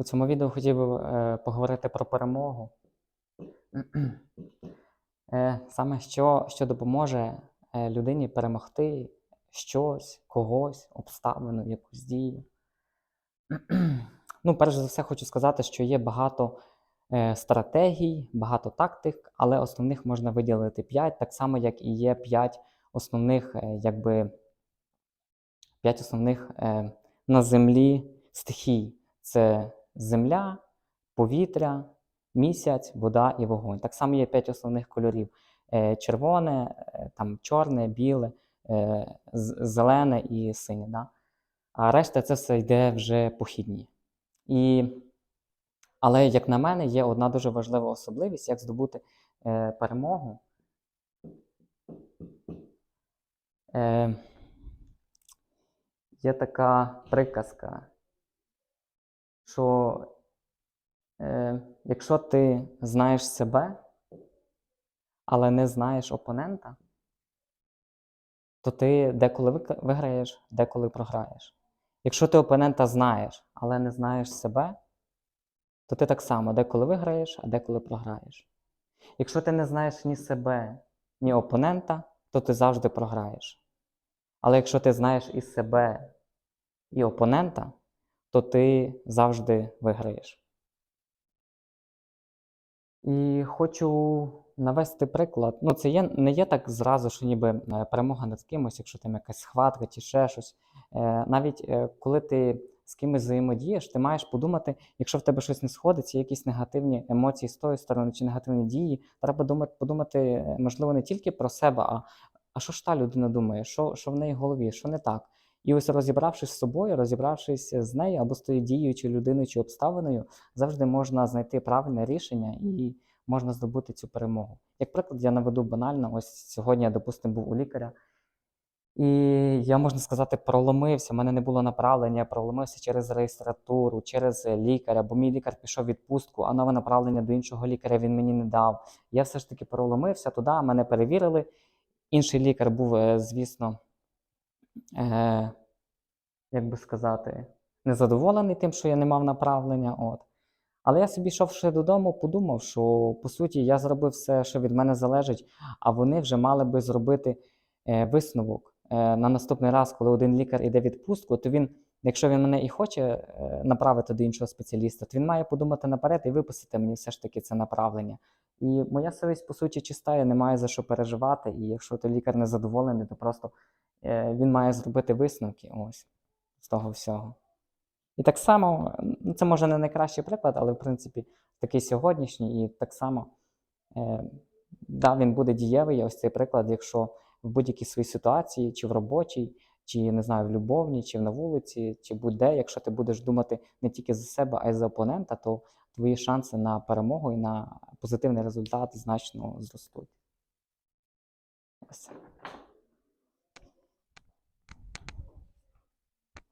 У цьому відео хотів би е, поговорити про перемогу. Е, Саме що, що допоможе е, людині перемогти щось, когось, обставину, якусь дію. Ну, перш за все, хочу сказати, що є багато стратегій, багато тактик, але основних можна виділити 5, так само, як і є 5 основних, якби 5 основних на землі стихій. Це земля, повітря, місяць, вода і вогонь. Так само є 5 основних кольорів: Е, червоне, е, там, чорне, біле, е, зелене і синє. Да? А решта це все йде вже похідні. І, але, як на мене, є одна дуже важлива особливість, як здобути е, перемогу. Е, є така приказка, що е, якщо ти знаєш себе, але не знаєш опонента, то ти деколи виграєш, деколи програєш. Якщо ти опонента знаєш, але не знаєш себе, то ти так само деколи виграєш, а деколи програєш. Якщо ти не знаєш ні себе, ні опонента, то ти завжди програєш. Але якщо ти знаєш і себе, і опонента, то ти завжди виграєш. І хочу навести приклад. Ну, це є, не є так зразу, що ніби е, перемога над кимось, якщо там якась схватка чи ще щось. Е, Навіть е, коли ти з кимось взаємодієш, ти маєш подумати, якщо в тебе щось не сходиться, якісь негативні емоції з тої сторони чи негативні дії, треба думати, подумати, можливо, не тільки про себе, а, а що ж та людина думає, що, що в неї в голові, що не так. І ось розібравшись з собою, розібравшись з нею або з тою дією, чи людиною, чи обставиною, завжди можна знайти правильне рішення і можна здобути цю перемогу. Як приклад, я наведу банально, ось сьогодні я, допустимо, був у лікаря, і я, можна сказати, проломився. У мене не було направлення, проломився через реєстратуру, через лікаря, бо мій лікар пішов в відпустку, а нове направлення до іншого лікаря він мені не дав. Я все ж таки проломився туди, мене перевірили. Інший лікар був, е, звісно, е, як би сказати, незадоволений тим, що я не мав направлення. От. Але я собі йшовши додому, подумав, що по суті я зробив все, що від мене залежить, а вони вже мали би зробити е, висновок е, на наступний раз, коли один лікар іде відпустку, то він, якщо він мене і хоче е, направити до іншого спеціаліста, то він має подумати наперед і виписати мені все ж таки це направлення. І моя совість, по суті, чиста, я не маю за що переживати. І якщо той лікар не задоволений, то просто е, він має зробити висновки ось з того всього. І так само, це може не найкращий приклад, але в принципі такий сьогоднішній, і так само е, да, він буде дієвий, ось цей приклад, якщо в будь-якій своїй ситуації, чи в робочій, чи не знаю, в любовні, чи на вулиці, чи будь-де, якщо ти будеш думати не тільки за себе, а й за опонента, то твої шанси на перемогу і на позитивний результат значно зростуть. Ось.